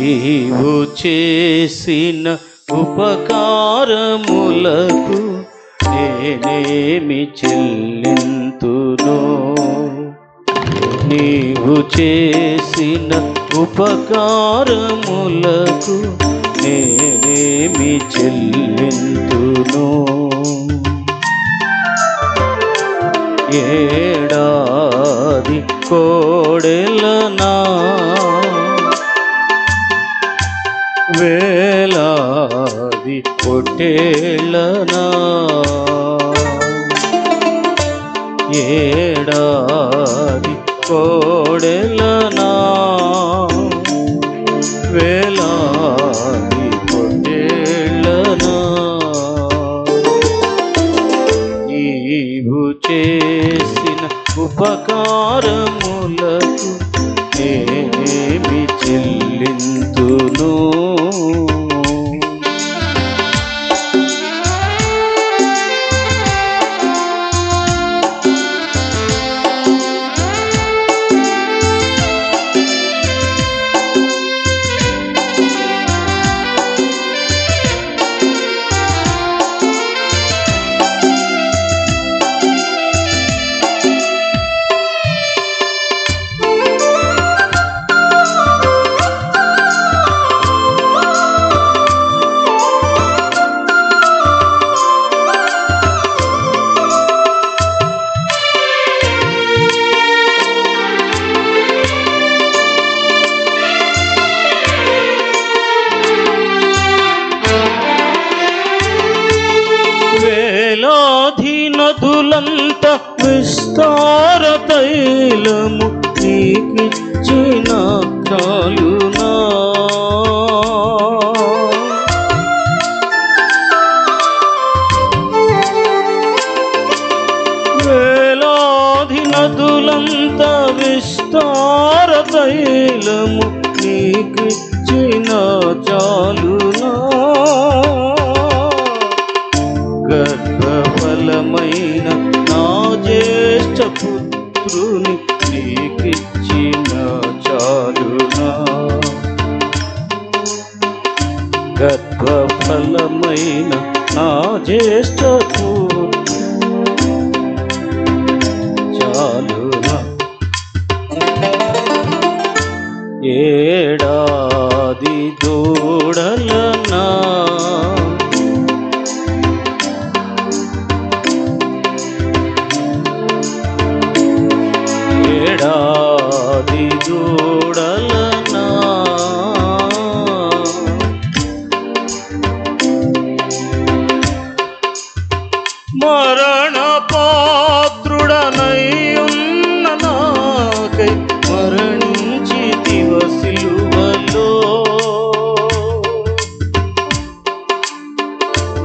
నీవు చేసిన ఉపకారములకు నేనేమి చెల్లింతును? నీవు చేసిన ఉపకారములకు నేనేమి చెల్లింతును? ఏడాది కోడెల నా వేలాది పొట్టేళ్ళనా? ఏడాది కోడెలనా? వేలాది పొట్టేళ్ళనా? నీవు చేసిన ఉపకారములకు ఏమి అంత విస్తార తైలము నీకిచ్చిన కాలునా. వేలాది నదులంత విస్తార తైలము నీకిచ్చిన చాలు గర్భఫలమైన నా జ్యేష్ఠకు చాలు ఏడాది దూడలనా ఏడాది దూడలనా మరణ పాత్రుడనై ఉన్న నాకై మరణించి దివసిలువలో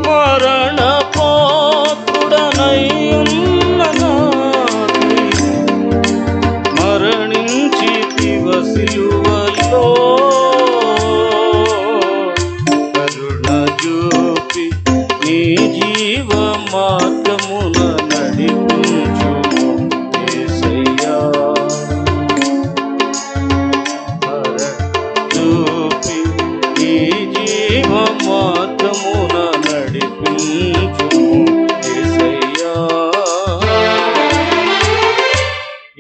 మరణ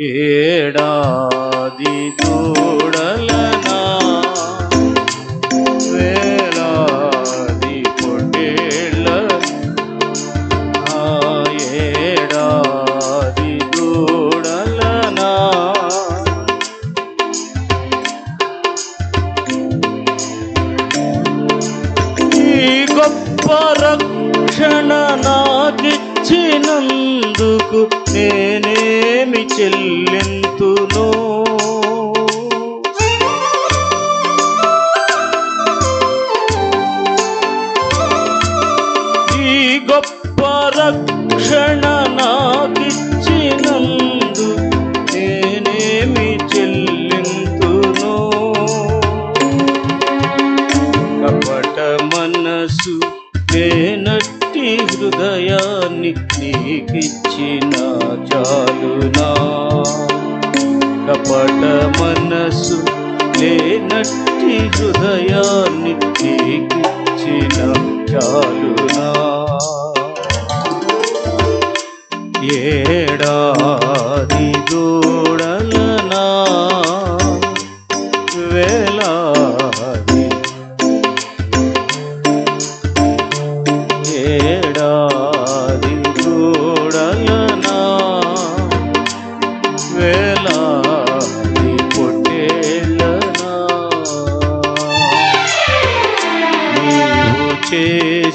ఏడాది చూడలనా? వేలాది పొట్టేళ్ళ ఆ ఏడాది చూడలనా? ఈ గొప్ప రక్షణ నాకి చేసినందుకు నేనేమి చెల్లింతును నీకిచ్చిన చాలునా కపట మనసు లేనట్టి హృదయాన్ని నీకిచ్చిన చాలు